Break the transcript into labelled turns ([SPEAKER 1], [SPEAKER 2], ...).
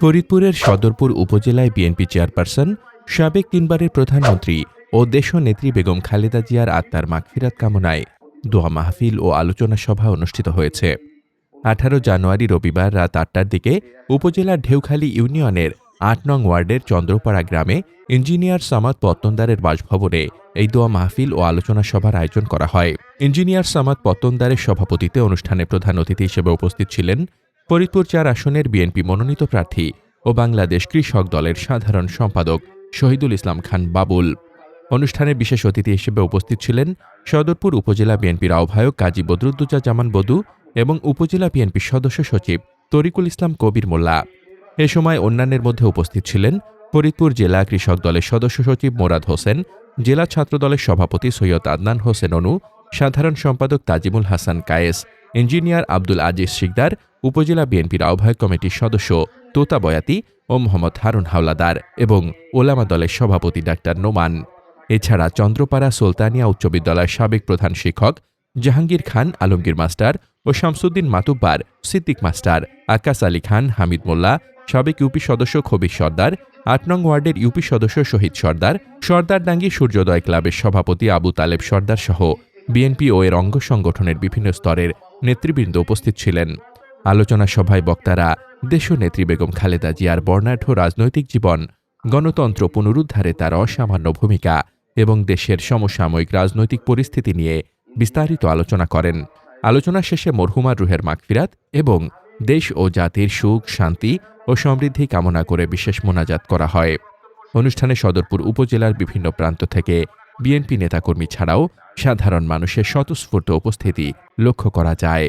[SPEAKER 1] ফরিদপুরের সদরপুর উপজেলায় BNP chairperson সাবেক তিনবারের প্রধানমন্ত্রী ও দেশ নেত্রী বেগম খালেদা জিয়ার আত্মার মাগফিরাত কামনায় দোয়া মাহফিল ও আলোচনা সভা অনুষ্ঠিত হয়েছে আঠারো জানুয়ারি রবিবার রাত আটটার দিকে উপজেলার ঢেউখালী ইউনিয়নের আট নং ওয়ার্ডের চন্দ্রপাড়া গ্রামে ইঞ্জিনিয়ার সামাদ পত্তনদারের বাসভবনে এই দোয়া মাহফিল ও আলোচনা সভার আয়োজন করা হয় ইঞ্জিনিয়ার সামাদ পত্তনদারের সভাপতিতে অনুষ্ঠানে প্রধান অতিথি হিসেবে উপস্থিত ছিলেন ফরিদপুর চার আসনের বিএনপি মনোনীত প্রার্থী ও বাংলাদেশ কৃষক দলের সাধারণ সম্পাদক শহীদুল ইসলাম খান বাবুল অনুষ্ঠানে বিশেষ অতিথি হিসেবে উপস্থিত ছিলেন সদরপুর উপজেলা বিএনপির আহ্বায়ক কাজী বদরুদ্দুজা জামান বদু এবং উপজেলা বিএনপির সদস্য সচিব তরিকুল ইসলাম কবির মোল্লা এ সময় অন্যান্যের মধ্যে উপস্থিত ছিলেন ফরিদপুর জেলা কৃষক দলের সদস্য সচিব মোরাদ হোসেন জেলা ছাত্র দলের সভাপতি সৈয়দ আদনান হোসেন অনু সাধারণ সম্পাদক তাজিমুল হাসান কায়েস ইঞ্জিনিয়ার আব্দুল আজিজ শিকদার উপজেলা বিএনপির আহ্বায়ক কমিটির সদস্য তোতা বয়াতি ও মোহাম্মদ হারুন হাওলাদার এবং ওলামা দলের সভাপতি ডাক্তার নোমান এছাড়া চন্দ্রপাড়া সুলতানিয়া উচ্চ বিদ্যালয়ের সাবেক প্রধান শিক্ষক জাহাঙ্গীর খান আলমগীর মাস্টার ও শামসুদ্দিন মাতুব্বার সিদ্দিক মাস্টার আকাশ আলী খান হামিদ মোল্লা সাবেক ইউপি সদস্য খবির সর্দার আট নং ওয়ার্ডের ইউপি সদস্য শহীদ সর্দার সর্দার ডাঙ্গি সূর্যোদয় ক্লাবের সভাপতি আবু তালেব সর্দার সহ বিএনপি ও এর অঙ্গ সংগঠনের বিভিন্ন স্তরের নেতৃবৃন্দ উপস্থিত ছিলেন আলোচনা সভায় বক্তারা দেশ নেত্রী বেগম খালেদা জিয়ার বর্ণাঢ্য রাজনৈতিক জীবন গণতন্ত্র পুনরুদ্ধারে তার অসামান্য ভূমিকা এবং দেশের সমসাময়িক রাজনৈতিক পরিস্থিতি নিয়ে বিস্তারিত আলোচনা করেন আলোচনা শেষে মরহুমার রুহের মাগফিরাত এবং দেশ ও জাতির সুখ শান্তি ও সমৃদ্ধি কামনা করে বিশেষ মোনাজাত করা হয় অনুষ্ঠানে সদরপুর উপজেলার বিভিন্ন প্রান্ত থেকে বিএনপি নেতাকর্মী ছাড়াও সাধারণ মানুষের স্বতঃস্ফূর্ত উপস্থিতি লক্ষ্য করা যায়